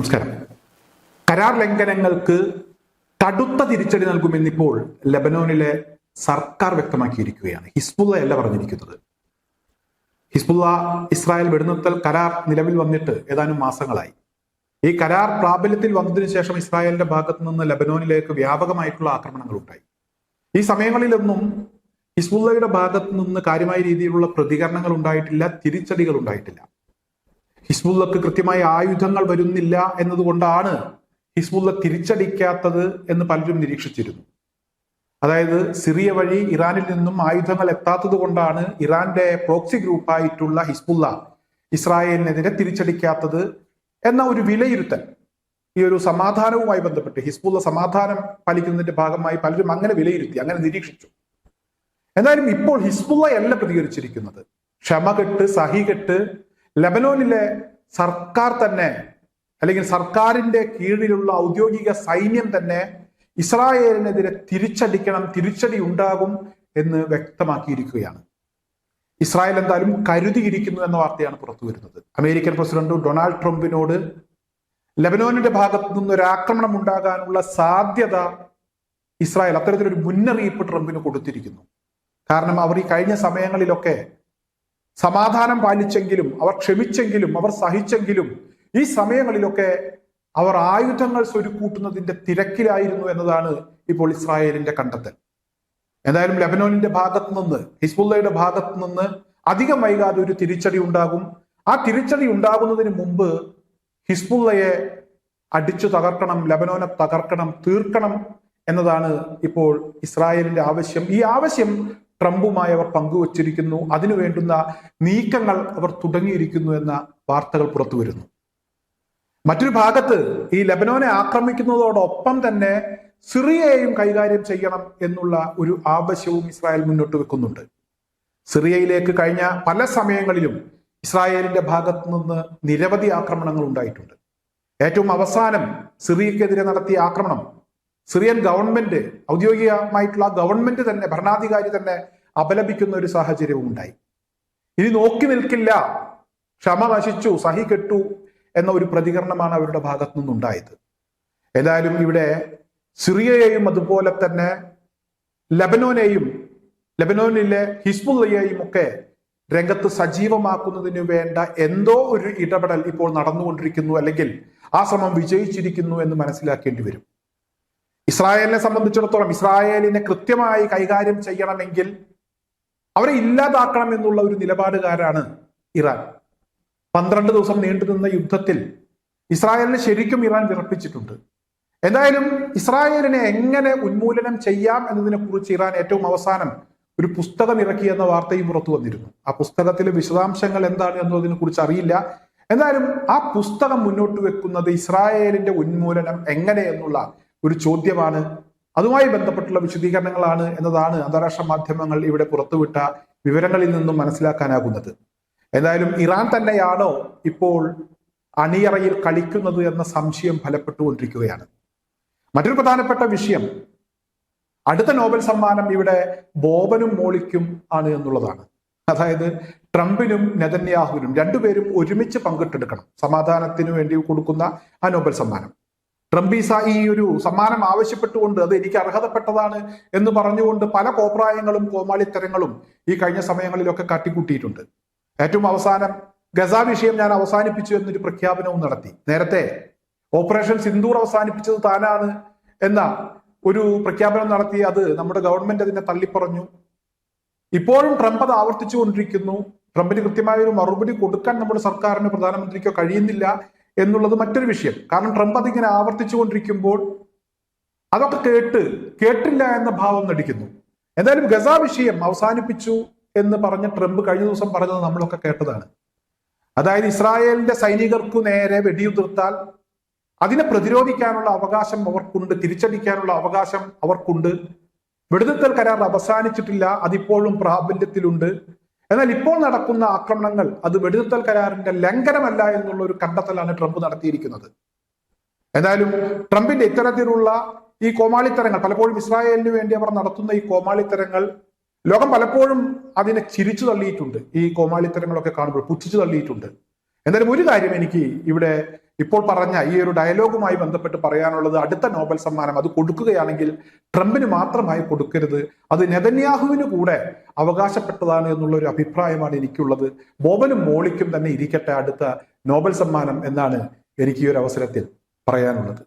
നമസ്കാരം. കരാർ ലംഘനങ്ങൾക്ക് കടുത്ത തിരിച്ചടി നൽകുമെന്നിപ്പോൾ ലബനോനിലെ സർക്കാർ വ്യക്തമാക്കിയിരിക്കുകയാണ്. ഹിസ്ബുള്ള അല്ല പറഞ്ഞിരിക്കുന്നത്. ഹിസ്ബുള്ള ഇസ്രായേൽ വെടിനിർത്തൽ കരാർ നിലവിൽ വന്നിട്ട് ഏതാനും മാസങ്ങളായി. ഈ കരാർ പ്രാബല്യത്തിൽ വന്നതിനു ശേഷം ഇസ്രായേലിന്റെ ഭാഗത്തു നിന്ന് ലബനോനിലേക്ക് വ്യാപകമായിട്ടുള്ള ആക്രമണങ്ങൾ ഉണ്ടായി. ഈ സമയങ്ങളിലൊന്നും ഹിസ്ബുള്ളയുടെ ഭാഗത്തു നിന്ന് കാര്യമായ രീതിയിലുള്ള പ്രതികരണങ്ങൾ ഉണ്ടായിട്ടില്ല തിരിച്ചടികൾ ഉണ്ടായിട്ടില്ല. ഹിസ്ബുള്ളക്ക് കൃത്യമായ ആയുധങ്ങൾ വരുന്നില്ല എന്നതുകൊണ്ടാണ് ഹിസ്ബുള്ള തിരിച്ചടിക്കാത്തത് എന്ന് പലരും നിരീക്ഷിച്ചിരുന്നു. അതായത് സിറിയ വഴി ഇറാനിൽ നിന്നും ആയുധങ്ങൾ എത്താത്തത് കൊണ്ടാണ് ഇറാന്റെ പ്രോക്സി ഗ്രൂപ്പായിട്ടുള്ള ഹിസ്ബുള്ള ഇസ്രായേലിനെതിരെ തിരിച്ചടിക്കാത്തത് എന്ന ഒരു വിലയിരുത്തൽ. ഈ ഒരു സമാധാനവുമായി ബന്ധപ്പെട്ട് ഹിസ്ബുള്ള സമാധാനം പാലിക്കുന്നതിന്റെ ഭാഗമായി പലരും അങ്ങനെ വിലയിരുത്തി അങ്ങനെ നിരീക്ഷിച്ചു. എന്തായാലും ഇപ്പോൾ ഹിസ്ബുള്ള അല്ല പ്രതികരിച്ചിരിക്കുന്നത്. ക്ഷമകെട്ട് സഹികെട്ട് ലബനോനിലെ സർക്കാർ തന്നെ അല്ലെങ്കിൽ സർക്കാരിന്റെ കീഴിലുള്ള ഔദ്യോഗിക സൈന്യം തന്നെ ഇസ്രായേലിനെതിരെ തിരിച്ചടിക്കണം തിരിച്ചടി ഉണ്ടാകും എന്ന് വ്യക്തമാക്കിയിരിക്കുകയാണ്. ഇസ്രായേൽ എന്തായാലും കരുതിയിരിക്കുന്നു എന്ന വാർത്തയാണ് പുറത്തു വരുന്നത്. അമേരിക്കൻ പ്രസിഡന്റ് ഡൊണാൾഡ് ട്രംപിനോട് ലബനോനിന്റെ ഭാഗത്തു നിന്ന് ഒരു ആക്രമണം ഉണ്ടാകാനുള്ള സാധ്യത ഇസ്രായേൽ അത്തരത്തിലൊരു മുന്നറിയിപ്പ് ട്രംപിന് കൊടുത്തിരിക്കുന്നു. കാരണം അവർ ഈ കഴിഞ്ഞ സമയങ്ങളിലൊക്കെ സമാധാനം പാലിച്ചെങ്കിലും അവർ ക്ഷമിച്ചെങ്കിലും അവർ സഹിച്ചെങ്കിലും ഈ സമയങ്ങളിലൊക്കെ അവർ ആയുധങ്ങൾ സ്വരുക്കൂട്ടുന്നതിന്റെ തിരക്കിലായിരുന്നു എന്നതാണ് ഇപ്പോൾ ഇസ്രായേലിന്റെ കണ്ടെത്തൽ. എന്തായാലും ലബനോനിന്റെ ഭാഗത്ത് നിന്ന് ഹിസ്ബുള്ളയുടെ ഭാഗത്ത് നിന്ന് അധികം വൈകാതെ ഒരു തിരിച്ചടി ഉണ്ടാകും. ആ തിരിച്ചടി ഉണ്ടാകുന്നതിന് മുമ്പ് ഹിസ്ബുള്ളയെ അടിച്ചു തകർക്കണം ലബനോനെ തകർക്കണം തീർക്കണം എന്നതാണ് ഇപ്പോൾ ഇസ്രായേലിന്റെ ആവശ്യം. ഈ ആവശ്യം ട്രംപുമായി അവർ പങ്കുവച്ചിരിക്കുന്നു. അതിനു വേണ്ടുന്ന നീക്കങ്ങൾ അവർ തുടങ്ങിയിരിക്കുന്നു എന്ന വാർത്തകൾ പുറത്തു വരുന്നു. മറ്റൊരു ഭാഗത്ത് ഈ ലബനോനെ ആക്രമിക്കുന്നതോടൊപ്പം തന്നെ സിറിയയെയും കൈകാര്യം ചെയ്യണം എന്നുള്ള ഒരു ആവശ്യവും ഇസ്രായേൽ മുന്നോട്ട് വെക്കുന്നുണ്ട്. സിറിയയിലേക്ക് കഴിഞ്ഞ പല സമയങ്ങളിലും ഇസ്രായേലിന്റെ ഭാഗത്തു നിന്ന് നിരവധി ആക്രമണങ്ങൾ ഉണ്ടായിട്ടുണ്ട്. ഏറ്റവും അവസാനം സിറിയക്കെതിരെ നടത്തിയ ആക്രമണം സിറിയൻ ഗവൺമെന്റ് ഔദ്യോഗികമായിട്ടുള്ള ഗവൺമെന്റ് തന്നെ ഭരണാധികാരി തന്നെ അപലപിക്കുന്ന ഒരു സാഹചര്യവും ഉണ്ടായി. ഇനി നോക്കി നിൽക്കില്ല. ക്ഷമ നശിച്ചു സഹി കെട്ടു എന്ന ഒരു പ്രതികരണമാണ് അവരുടെ ഭാഗത്തു നിന്നുണ്ടായത്. ഏതായാലും ഇവിടെ സിറിയയെയും അതുപോലെ തന്നെ ലബനോനെയും ലബനോനിലെ ഹിസ്ബുള്ളയെയും ഒക്കെ രംഗത്ത് സജീവമാക്കുന്നതിന് വേണ്ട എന്തോ ഒരു ഇടപെടൽ ഇപ്പോൾ നടന്നുകൊണ്ടിരിക്കുന്നു അല്ലെങ്കിൽ ആ ശ്രമം വിജയിച്ചിരിക്കുന്നു എന്ന് മനസ്സിലാക്കേണ്ടി വരും. ഇസ്രായേലിനെ സംബന്ധിച്ചിടത്തോളം ഇസ്രായേലിനെ കൃത്യമായി കൈകാര്യം ചെയ്യണമെങ്കിൽ അവരെ ഇല്ലാതാക്കണം എന്നുള്ള ഒരു നിലപാടുകാരാണ് ഇറാൻ. പന്ത്രണ്ട് ദിവസം നീണ്ടുനിന്ന യുദ്ധത്തിൽ ഇസ്രായേലിനെ ശരിക്കും ഇറാൻ വിറപ്പിച്ചിട്ടുണ്ട്. എന്തായാലും ഇസ്രായേലിനെ എങ്ങനെ ഉന്മൂലനം ചെയ്യാം എന്നതിനെ കുറിച്ച് ഇറാൻ ഏറ്റവും അവസാനം ഒരു പുസ്തകം ഇറക്കി എന്ന വാർത്തയും പുറത്തു വന്നിരുന്നു. ആ പുസ്തകത്തിലെ വിശദാംശങ്ങൾ എന്താണ് എന്നതിനെ കുറിച്ച് അറിയില്ല. എന്തായാലും ആ പുസ്തകം മുന്നോട്ട് വെക്കുന്നത് ഇസ്രായേലിന്റെ ഉന്മൂലനം എങ്ങനെ എന്നുള്ള ഒരു ചോദ്യമാണ്. അതുമായി ബന്ധപ്പെട്ടുള്ള വിശദീകരണങ്ങളാണ് എന്നതാണ് അന്താരാഷ്ട്ര മാധ്യമങ്ങൾ ഇവിടെ പുറത്തുവിട്ട വിവരങ്ങളിൽ നിന്നും മനസ്സിലാക്കാനാകുന്നത്. എന്തായാലും ഇറാൻ തന്നെയാണോ ഇപ്പോൾ അണിയറയിൽ കളിക്കുന്നത് എന്ന സംശയം ഫലപ്പെട്ടുകൊണ്ടിരിക്കുകയാണ്. മറ്റൊരു പ്രധാനപ്പെട്ട വിഷയം അടുത്ത നോബൽ സമ്മാനം ഇവിടെ ബോബനും മോളിക്കും ആണ് എന്നുള്ളതാണ്. അതായത് ട്രംപിനും നെതന്യാഹുവിനും രണ്ടുപേരും ഒരുമിച്ച് പങ്കിട്ടെടുക്കണം. സമാധാനത്തിനു വേണ്ടി കൊടുക്കുന്ന ആ നോബൽ സമ്മാനം. ട്രംപീസ ഈ ഒരു സമ്മാനം ആവശ്യപ്പെട്ടുകൊണ്ട് അത് എനിക്ക് അർഹതപ്പെട്ടതാണ് എന്ന് പറഞ്ഞുകൊണ്ട് പല കോപ്രായങ്ങളും കോമാളിത്തരങ്ങളും ഈ കഴിഞ്ഞ സമയങ്ങളിലൊക്കെ കാട്ടിക്കൂട്ടിയിട്ടുണ്ട്. ഏറ്റവും അവസാനം ഗസ വിഷയം ഞാൻ അവസാനിപ്പിച്ചു എന്നൊരു പ്രഖ്യാപനവും നടത്തി. നേരത്തെ ഓപ്പറേഷൻ സിന്ദൂർ അവസാനിപ്പിച്ചത് താനാണ് എന്ന ഒരു പ്രഖ്യാപനം നടത്തി അത് നമ്മുടെ ഗവൺമെന്റ് അതിനെ തള്ളിപ്പറഞ്ഞു. ഇപ്പോഴും ട്രംപ് അത് ആവർത്തിച്ചുകൊണ്ടിരിക്കുന്നു. ട്രംപിന് കൃത്യമായ ഒരു മറുപടി കൊടുക്കാൻ നമ്മുടെ സർക്കാരിന് പ്രധാനമന്ത്രിക്കോ കഴിയുന്നില്ല. എന്നുള്ളത് മറ്റൊരു വിഷയം. കാരണം ട്രംപ് അതിങ്ങനെ ആവർത്തിച്ചുകൊണ്ടിരിക്കുമ്പോൾ അതൊക്കെ കേട്ട് കേട്ടില്ല എന്ന ഭാവം നടിക്കുന്നു. എന്തായാലും ഗസ വിഷയം അവസാനിപ്പിച്ചു എന്ന് പറഞ്ഞ ട്രംപ് കഴിഞ്ഞ ദിവസം പറഞ്ഞത് നമ്മളൊക്കെ കേട്ടതാണ്. അതായത് ഇസ്രായേലിന്റെ സൈനികർക്കു നേരെ വെടിയുതിർത്താൽ അതിനെ പ്രതിരോധിക്കാനുള്ള അവകാശം അവർക്കുണ്ട് തിരിച്ചടിക്കാനുള്ള അവകാശം അവർക്കുണ്ട്. വെടിനിർത്തൽ കരാർ അവസാനിച്ചിട്ടില്ല അതിപ്പോഴും പ്രാബല്യത്തിലുണ്ട്. എന്നാൽ ഇപ്പോൾ നടക്കുന്ന ആക്രമണങ്ങൾ അത് വെടിനിർത്തൽ കരാറിന്റെ ലംഘനമല്ല എന്നുള്ള ഒരു കണ്ടെത്തലാണ് ട്രംപ് നടത്തിയിരിക്കുന്നത്. എന്തായാലും ട്രംപിന്റെ ഇത്തരത്തിലുള്ള ഈ കോമാളിത്തരങ്ങൾ പലപ്പോഴും ഇസ്രായേലിന് വേണ്ടി അവർ നടത്തുന്ന ഈ കോമാളിത്തരങ്ങൾ ലോകം പലപ്പോഴും അതിനെ ചിരിച്ചു തള്ളിയിട്ടുണ്ട്. ഈ കോമാളിത്തരങ്ങളൊക്കെ കാണുമ്പോൾ പുച്ഛിച്ചു തള്ളിയിട്ടുണ്ട്. എന്തായാലും ഒരു കാര്യം എനിക്ക് ഇവിടെ ഇപ്പോൾ പറഞ്ഞ ഈ ഒരു ഡയലോഗുമായി ബന്ധപ്പെട്ട് പറയാനുള്ളത് അടുത്ത നോബൽ സമ്മാനം അത് കൊടുക്കുകയാണെങ്കിൽ ട്രംപിന് മാത്രമായി കൊടുക്കരുത്. അത് നെതന്യാഹുവിന് കൂടെ അവകാശപ്പെട്ടതാണ് എന്നുള്ള ഒരു അഭിപ്രായമാണ് എനിക്കുള്ളത്. ബോബനും മോളിക്കും തന്നെ ഇരിക്കട്ടെ അടുത്ത നോബൽ സമ്മാനം എന്നാണ് എനിക്ക് ഈ ഒരു അവസരത്തിൽ പറയാനുള്ളത്.